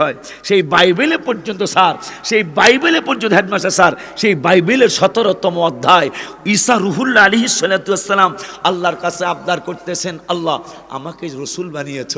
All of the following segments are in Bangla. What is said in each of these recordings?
হয় সেই বাইবেলে পর্যন্ত স্যার, সেই বাইবেলে পর্যন্ত হেডমাস্টার স্যার, সেই বাইবেলের সতেরোতম অধ্যায়, ঈসা রুহুল্লা আলী সালাতাম আল্লাহর কাছে আবদার করতেছেন, আল্লাহ, আমাকে রসুল বানিয়েছ।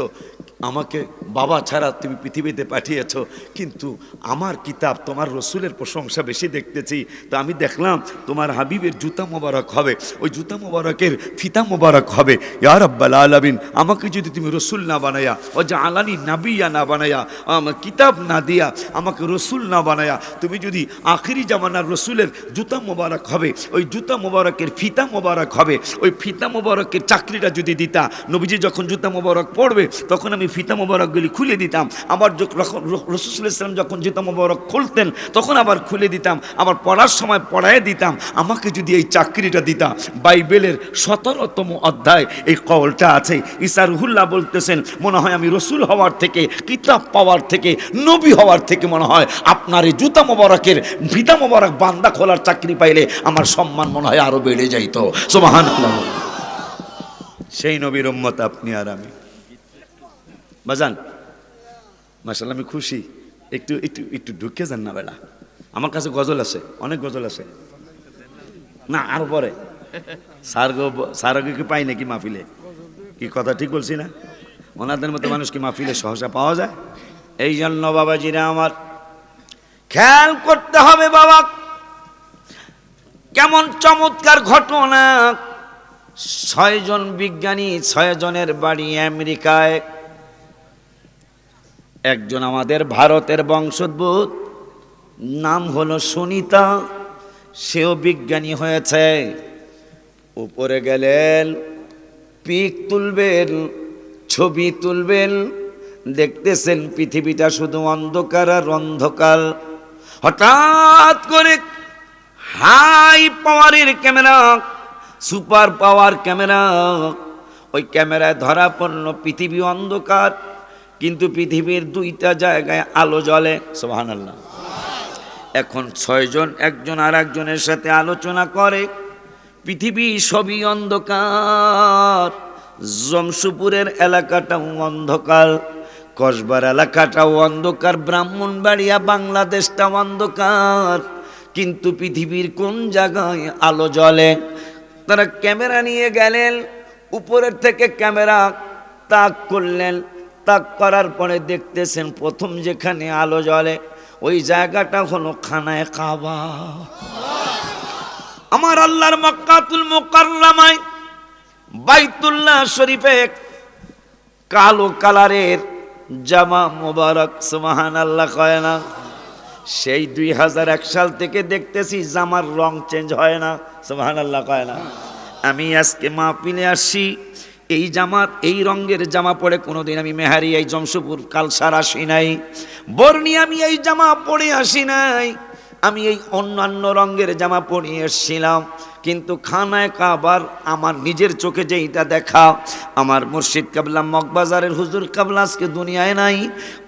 আমাকে বাবা ছাড়া তুমি পৃথিবীতে পাঠিয়েছ, কিন্তু আমার কিতাব, তোমার রসুলের প্রশংসা বেশি দেখতেছি। তো আমি দেখলাম তোমার হাবিবের জুতা মোবারক হবে, ওই জুতা মোবারকের ফিতা মোবারক হবে। ইয়ার আব্বাল আলামিন, আমাকে যদি তুমি রসুল না বানায়া ও যে আলানি নাবিয়া না বানায়া আমার কিতাব না দিয়া আমাকে রসুল না বানায়া, তুমি যদি আখিরি জামানার রসুলের জুতা মোবারক হবে, ওই জুতা মোবারকের ফিতা মোবারক হবে, ওই ফিতা মোবারকের চাকরিটা যদি দিতা, নবীজি যখন জুতা মোবারক পড়বে, তখন আমি ফিতা মোবারকগুলি খুলে দিতাম। আবার রসুল ইসলাম যখন জুতা মোবারক খুলতেন, তখন আবার খুলে দিতাম। আবার পড়ার সময় পড়ায় দিতাম। আমাকে যদি এই চাকরিটা দিতাম বাইবেলের সতেরোতম অধ্যায় এই কলটা আছে। ইসা রুহুল্লাহ বলতেছেন, মনে হয় আমি রসুল হওয়ার থেকে, কিতাব পাওয়ার থেকে, নবী হওয়ার থেকে মনে হয় আপনার এই জুতা মোবারকের ভিতা মোবারক বান্দা খোলার চাকরি পাইলে আমার সম্মান মনে হয় আরও বেড়ে যাইতো। সেই নবীর উম্মত আপনি আর আমি। বাজান মাসাল আমি খুশি। একটু একটু একটু ঢুকে যান না বেলা। আমার কাছে গজল আছে, অনেক গজল আছে। না, আরও পরে। স্যার গো কি পাই নাকি মাহফিলে? কি কথা ঠিক বলছি না? ওনাদের মতো মানুষ কি মাহফিলে সহসা পাওয়া যায়? এই জন্য বাবাজিরা আমার, খেয়াল করতে হবে বাবা, কেমন চমৎকার ঘটনা। ছয়জন বিজ্ঞানী, ছয়জনের বাড়ি আমেরিকায়। একজন আমাদের ভারতের বংশোদ্ভূত, নাম হলো সুনিতা, সেও বিজ্ঞানী হয়েছে। উপরে গেলেন, পিক তুলবেন, ছবি তুলবেন, দেখতেছেন পৃথিবীটা শুধু অন্ধকার আর অন্ধকার। হঠাৎ করে হাই পাওয়ারের ক্যামেরা, সুপার পাওয়ার ক্যামেরা, ওই ক্যামেরায় ধরা পড়ল পৃথিবী অন্ধকার। কিন্তু পৃথিবীর দুইটা জায়গায় আলো জ্বলে। সোহান আল্লাহ এখন ছয়জন, একজন আর একজনের সাথে আলোচনা করে। পৃথিবী সবই অন্ধকার। জমশুপুরের এলাকাটাও অন্ধকার। কসবার এলাকাটাও অন্ধকার। ব্রাহ্মণবাড়িয়া বাংলাদেশটাও অন্ধকার। কিন্তু পৃথিবীর কোন জায়গায় আলো জ্বলে? তারা ক্যামেরা নিয়ে গেলেন, উপরের থেকে ক্যামেরা তাক করলেন। তাক করার পরে দেখতেছেন প্রথম যেখানে আলো জ্বলে, ওই জায়গাটা হলো খানায় কাবা। আমার আল্লাহর মক্কাতুল মোকাররামায় বাইতুল্লাহ শরীফে কালো কালারের জামা মোবারক সুমাহান আল্লাহ কয় না। সেই দুই হাজার এক সাল থেকে দেখতেছি জামার রং চেঞ্জ হয় না সুমাহান আল্লাহ কয় না। আমি আজকে মাহফিলে আসছি এই জামাত, এই রঙের জামা পরে কোনোদিন আমি মেহারি, এই জমশুপুর কালসার আসি নাই। বর্ণি আমি এই জামা পরে আসি নাই। আমি এই অন্যান্য রঙের জামা পরে এসছিলাম। কিন্তু খানায় কাবার আমার নিজের চোখে যেইটা দেখা, আমার মুর্শিদ কাবলা মগবাজারের হুজুর কাবলা আজকে দুনিয়ায় নাই।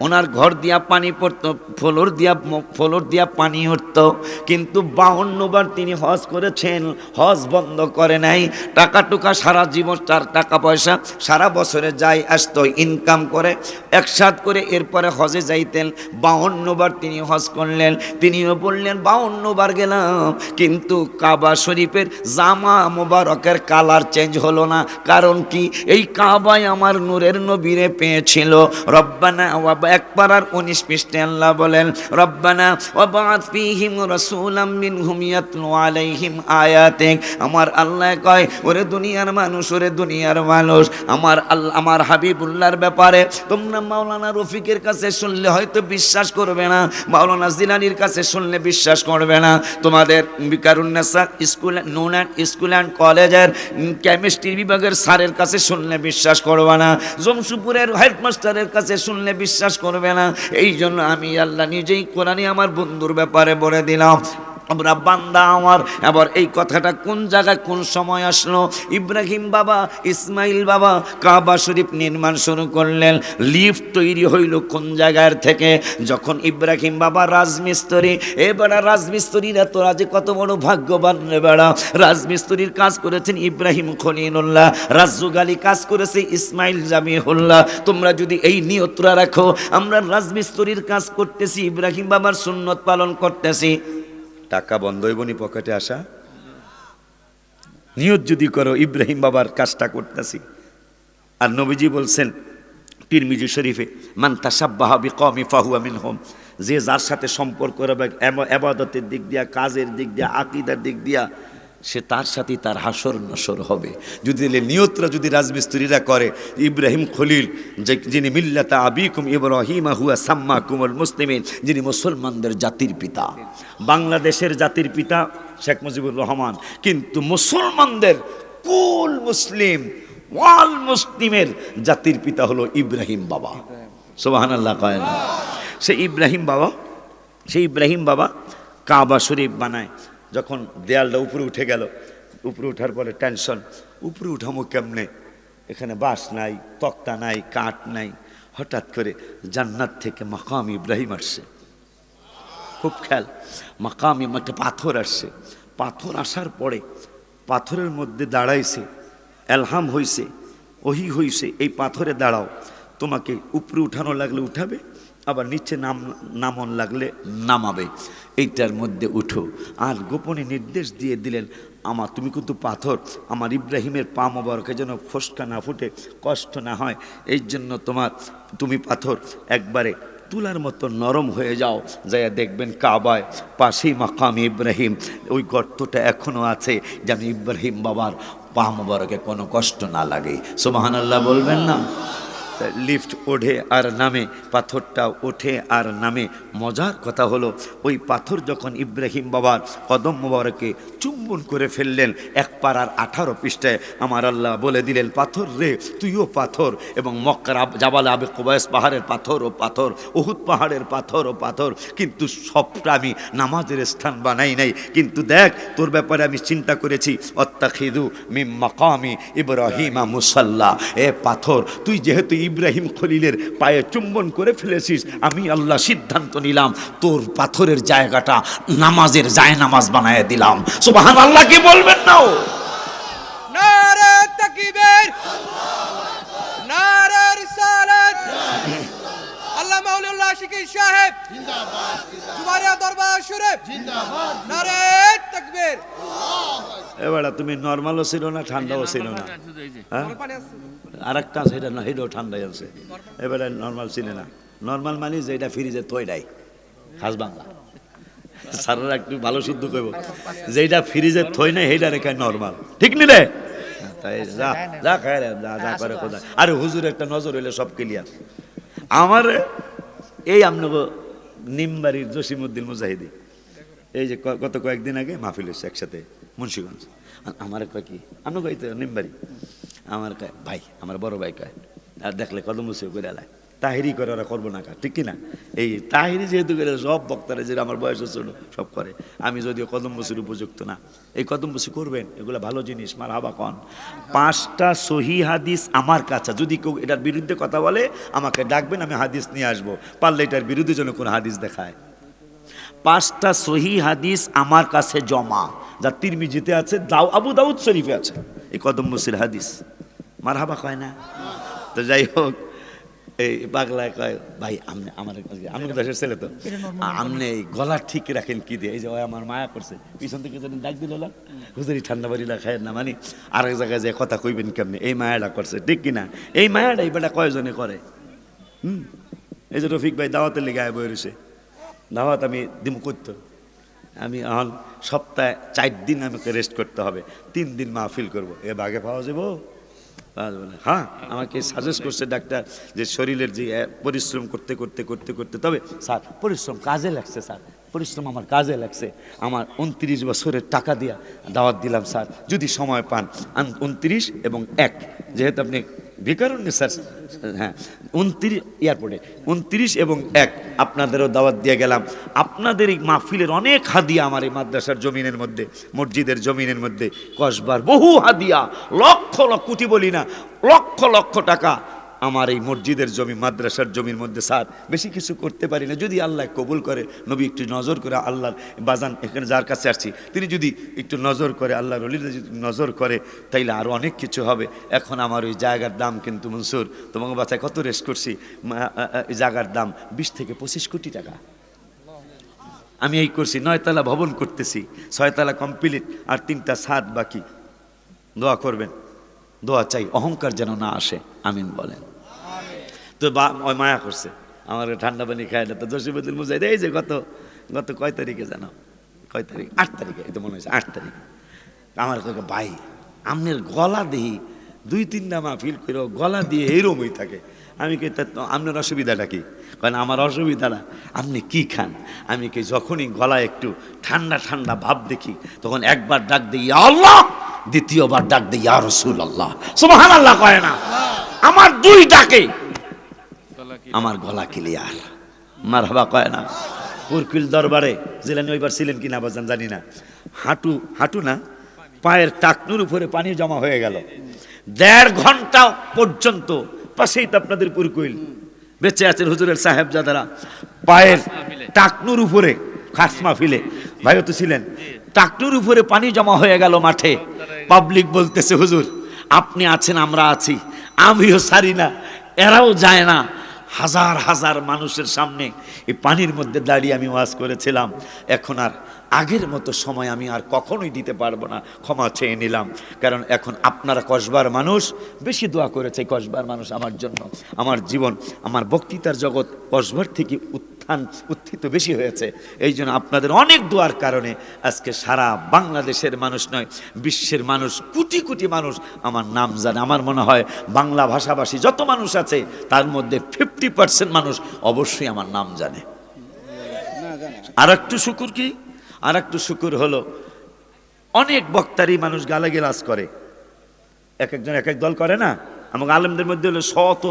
ওনার ঘর দিয়া পানি পড়তো, ফলোর দিয়া ফলোর দিয়া পানি উঠতো। কিন্তু বাউন্নবার তিনি হজ করেছেন, হজ বন্ধ করে নাই। টাকা টুকা সারা জীবন তার টাকা পয়সা সারা বছরে যায় আসতো ইনকাম করে, একসাথ করে এরপরে হজে যাইতেন। বাউন্নবার তিনি হজ করলেন। তিনিও বললেন বাউন্নবার গেলাম। কিন্তু কাবা শরীফের জামা মোবারকের কালার চেঞ্জ হলো না। কারণ কি? এই কাবায় আমার নূরের নবীরে পেয়েছিল। রব্বানা একবার আর উনিশ পৃষ্ঠে আল্লাহ বলেন, রব্বানা ওয়াবাত ফিহিম রাসূলাম মিনহুম ইয়াতলু আলাইহিম আয়াতিক। আমার আল্লাহ কয়, ওরে দুনিয়ার মানুষ, ওরে দুনিয়ার মানুষ, আমার আল্লাহ, আমার হাবিবুল্লাহর ব্যাপারে তোমরা মাওলানা রফিকের কাছে শুনলে হয়তো বিশ্বাস করবে না। মাওলানা জিলানির কাছে শুনলে বিশ্বাস করবে না। তোমাদের বিকারুন্নেসা স্কুলে নুন অ্যান্ড স্কুল অ্যান্ড কলেজের কেমিস্ট্রি বিভাগের স্যারের কাছে শুনলে বিশ্বাস করবে না। জমসুপুরের হেডমাস্টারের কাছে শুনলে বিশ্বাস করবে না। এই জন্য আমি আল্লাহ নিজেই কোরআনই আমার বন্ধুর ব্যাপারে বলে দিলাম। আমরা বান্দা আমার। আবার এই কথাটা কোন জায়গায় কোন সময় আসলো? ইব্রাহিম বাবা, ইসমাইল বাবা, কাবা শরীফ নির্মাণ শুরু করলেন। লিফট তৈরি হইল কোন জায়গার থেকে? যখন ইব্রাহিম বাবা রাজমিস্ত্রি এবারে রাজমিস্ত্রিরা তোরা যে কত বড় ভাগ্যবান রে বেড়া। রাজমিস্ত্রির কাজ করেছেন ইব্রাহিম খলিলুল্লাহ রাজ্জুক আলী কাজ করেছে ইসমাইল জামিহুল্লাহ। তোমরা যদি এই নিয়তরা রাখো, আমরা রাজমিস্ত্রির কাজ করতেছি, ইব্রাহিম বাবার সুন্নত পালন করতেছি। টাকা বন্ধ হইবনি পকেটে আসা? নিয়ত যদি করো, ইব্রাহিম বাবার কাজটা করতেছি। আর নবীজি বলছেন, তিরমিজি শরীফে, মান তাসাব্বাহাবি কমি ফাহু আমিন হোম যে যার সাথে সম্পর্ক রাখবে আবাদতের দিক দিয়া, কাজের দিক দিয়া, আকিদার দিক দিয়া সে তার সাথেই তার হাসর নসর হবে। যদি নিয়তরা যদি রাজমিস্ত্রিরা করে, ইব্রাহিম খলিল, যে যিনি মিল্লাতা আবিকুম ইব্রাহিম হুয়া সাম্মা কুমল মুসলিমিন, যিনি মুসলমানদের জাতির পিতা। বাংলাদেশের জাতির পিতা শেখ মুজিবুর রহমান। কিন্তু মুসলমানদের কুল মুসলিম, ওয়াল মুসলিমের জাতির পিতা হলো ইব্রাহিম বাবা। সোবাহান আল্লাহ সে ইব্রাহিম বাবা সেই ইব্রাহিম বাবা কাবা শরীফ বানায়। যখন দেয়ালটা উপরে উঠে গেল, উপরে উঠার পরে টেনশন, উপরে উঠামো কেমনে? এখানে বাঁশ নাই, তক্তা নাই, কাঠ নাই। হঠাৎ করে জান্নাত থেকে মাকাম ইব্রাহিম আসছে। খুব খেয়াল, মাকাম একটা পাথর আসছে। পাথর আসার পরে পাথরের মধ্যে দাঁড়াইছে, এলহাম হইছে, ওহি হইছে, এই পাথরে দাঁড়াও। তোমাকে উপরে উঠানো লাগলে উঠাবে আবার নিচে নাম, নামন লাগলে নামাবে। এইটার মধ্যে উঠো। আর গোপনে নির্দেশ দিয়ে দিলেন আমার তুমি কিন্তু পাথর। আমার ইব্রাহিমের পা মোবারকে যেন ফসকা না ফুটে, কষ্ট না হয়। এই জন্য তোমার, তুমি পাথর। একবারে তুলার মতো নরম হয়ে যাও। যাইয়া দেখবেন কাবায় পাশেই মাকাম ইব্রাহিম। ওই গর্তটা এখনও আছে, যেন ইব্রাহিম বাবার পা মোবারকে কোনো কষ্ট না লাগে। সোমাহান আল্লাহ বলবেন না? লিফট ওঠে আর নামে, পাথরটা ওঠে আর নামে। মজার কথা হলো, ওই পাথর যখন ইব্রাহিম বাবার কদম মোবারকে চুম্বন করে ফেললেন, এক পাড়ার আঠারো পৃষ্ঠায় আমার আল্লাহ বলে দিলেন, পাথর রে, তুইও পাথর এবং মক্কার জাবাল আবে কোবায়স পাহাড়ের পাথর ও পাথর, উহুদ পাহাড়ের পাথর ও পাথর। কিন্তু সবটা আমি নামাজের স্থান বানাই নাই। কিন্তু দেখ, তোর ব্যাপারে আমি চিন্তা করেছি অত্তাখিদু মিম মাকামি ইব্রাহিমা মুসাল্লা। এ পাথর, তুই যেহেতু ইব্রাহিম খলিলের পায়ে চুম্বন করে ফেলেছিস, আমি আল্লাহ সিদ্ধান্ত নিলাম, তোর পাথরের জায়গাটা নামাজের জায় নামাজ বানায় দিলাম সুবাহান আল্লাহ কি বলবেন না ও? তাকবীর নারে আশিকি সাহেব। জুমারিয়া দরবার শরীফ। জিন্দাবাদ। নারে তাকবীর। এবারে তুমি নর্মালও ছিল না ঠান্ডাও ছিল না। হ্যাঁ আছে আর একটা আছে। এটা না এটাও ঠান্ডাই আছে। এবারে নর্মাল ছিল না। নর্মাল মানে যেটা ফ্রিজে থই নাই। খাস বাংলা। স্যাররা একটু ভালো শুদ্ধ করব। যেটা ফ্রিজে থই নাই সেইটা রেখে নর্মাল। ঠিক নি রে তাই যা যা খায় রে যা যা করে কোথায় আরে হুজুর একটা নজর হইলে সব ক্লিয়ার আমার এই আপনাকে নিমবাড়ির জসিমুদ্দিন মুজাহিদি। এই যে গত কয়েকদিন আগে মাহফিল হয়েছে একসাথে, মুন্সীগঞ্জ। আমার কয় কি? আমি কই তো, নিমবাড়ি। আমার কয় ভাই, আমার বড় ভাই কয়, আর দেখলে কদম করে আলায় তাহিরি করে ওরা করব না ঠিক কি না এই তাহিরি যেহেতু করে সব বক্তারা যেটা আমার বয়স ছোট সব করে। আমি যদিও কদম বসির উপযুক্ত না। এই কদম বসি করবেন, এগুলো ভালো জিনিস মার হাবা কন। পাঁচটা সহি হাদিস আমার কাছে। যদি কেউ এটার বিরুদ্ধে কথা বলে, আমাকে ডাকবেন, আমি হাদিস নিয়ে আসব। পারলে এটার বিরুদ্ধে যেন কোনো হাদিস দেখায়। পাঁচটা সহি হাদিস আমার কাছে জমা। যা তিরমিজিতে আছে, দাও, আবু দাউদ শরীফে আছে। এই কদম মুসির হাদিস। মার হাবা কয় না? তো যাই হোক এই পাগলায় কয় ভাই আমনে আমার আমি দেশের ছেলে তো। আমনে এই গলা ঠিক রাখেন কি দিয়ে? এই যে ওই আমার মায়া করছে। পিছন থেকে যেন ডাক দিল না হুজুরি ঠান্ডা বাড়ি না খায় না মানে আরেক জায়গায় যে কথা কইবেন কেমনে? এই মায়াটা করছে ঠিক কিনা এই মায়াটা এই বেটা কয়জনে করে? হুম? এই যে রফিক ভাই দাওয়াতের লেগে আয় বই রয়েছে দাওয়াত আমি দিম করতো আমি এখন সপ্তাহে চার দিন আমাকে রেস্ট করতে হবে। তিন দিন মাহফিল করব। এ বাগে পাওয়া যাব। হ্যাঁ আমাকে সাজেস্ট করছে ডাক্তার যে শরীরের যে পরিশ্রম করতে করতে করতে করতে, তবে স্যার, পরিশ্রম কাজে লাগছে স্যার। পরিশ্রম আমার কাজে লাগছে। আমার উনত্রিশ বছরের টাকা দিয়া দাওয়াত দিলাম স্যার। যদি সময় পান উনত্রিশ এবং এক। যেহেতু আপনি বিকারণ স্যার হ্যাঁ উনত্রিশ, এয়ারপোর্টে, উনত্রিশ এবং এক, আপনাদেরও দাওয়াত দিয়ে গেলাম। আপনাদের এই মাহফিলের অনেক হাদিয়া আমার এই মাদ্রাসার জমিনের মধ্যে, মসজিদের জমিনের মধ্যে, কসবার বহু হাদিয়া, লক্ষ লক্ষ, কোটি বলি না, লক্ষ লক্ষ টাকা আমার এই মসজিদের জমি, মাদ্রাসার জমির মধ্যে স্যার, বেশি কিছু করতে পারি না। যদি আল্লাহ কবুল করে, নবী একটু নজর করে আল্লাহর বাজান এখানে যার কাছে আসছি, তিনি যদি একটু নজর করে আল্লাহ রলিদা যদি নজর করে, তাইলে আরও অনেক কিছু হবে। এখন আমার ওই জায়গার দাম কিন্তু মনসুর, তোমাকে বাচ্চায় কত রেস করছি? জায়গার দাম বিশ থেকে পঁচিশ কোটি টাকা। আমি এই করছি, নয়তলা ভবন করতেছি, ছয়তলা কমপ্লিট, আর তিনটা সাত বাকি। দোয়া করবেন, দোয়া চাই, অহংকার যেন না আসে, আমিন বলেন। তো বা মায়া করছে। আমার ঠান্ডা পানি খায় না তো জসিবুদ্দিন মুজাহিদ, এই যে গত গত কয় তারিখে জানো? কয় তারিখ? আট তারিখে, এই তো মনে হয়েছে, আট তারিখ। আমার কাছে ভাই, আমনের গলা দেহি, দুই তিনটা মা ফিল করে গলা দিয়ে এইরমই থাকে। আমি কে আপনার অসুবিধাটা কি? কারণ আমার অসুবিধাটা আপনি কি খান? আমি কি যখনই গলা একটু ঠান্ডা ঠান্ডা ভাব দেখি, তখন একবার ডাক দিই, "ইয়া আল্লাহ! দ্বিতীয়বার ডাক দিই, ইয়া রসুল আল্লাহ সুবহান আল্লাহ কয় না? আমার দুই ডাকে। আমার গলা ক্লিয়ার মার হাবা কয় না পুরকুল দরবারে, জেলেন ওইবার ছিলেন কি না বাজান জানি না। হাঁটু হাঁটু না, পায়ের টাকনুর উপরে পানি জমা হয়ে গেল। দেড় ঘণ্টা পর্যন্ত পাশেই তো আপনাদের পুরকুইল বেঁচে আছেন হুজুরের সাহেব যাদারা পায়ের টাকনুর উপরে খাসমা ফিলে ভাইও তো ছিলেন। টাকনুর উপরে পানি জমা হয়ে গেল মাঠে। পাবলিক বলতেছে, হুজুর, আপনি আছেন, আমরা আছি। আমিও সারি না, এরাও যায় না। হাজার হাজার মানুষের সামনে এই পানির মধ্যে দাঁড়িয়ে আমি ওয়াজ করেছিলাম। এখন আর আগের মতো সময় আমি আর কখনোই দিতে পারব না, ক্ষমা চেয়ে নিলাম। কারণ এখন আপনারা কসবার মানুষ, বেশি দোয়া করেছে কসবার মানুষ আমার জন্য। আমার জীবন, আমার বক্তৃতার জগৎ কসবার থেকে উত্থান উত্থিত বেশি হয়েছে। এই জন্য আপনাদের অনেক দোয়ার কারণে আজকে সারা বাংলাদেশের মানুষ নয়, বিশ্বের মানুষ, কোটি কোটি মানুষ আমার নাম জানে। আমার মনে হয় বাংলা ভাষাভাষী যত মানুষ আছে, তার মধ্যে ফিফটি পার্সেন্ট মানুষ অবশ্যই আমার নাম জানে। আর একটু শুকুর কি? আর একটু শুকুর হলো, অনেক বক্তারই মানুষ গালাগেলাজ করে। এক একজন এক এক দল করে না? আমাকে আলেমদের মধ্যে হলো শত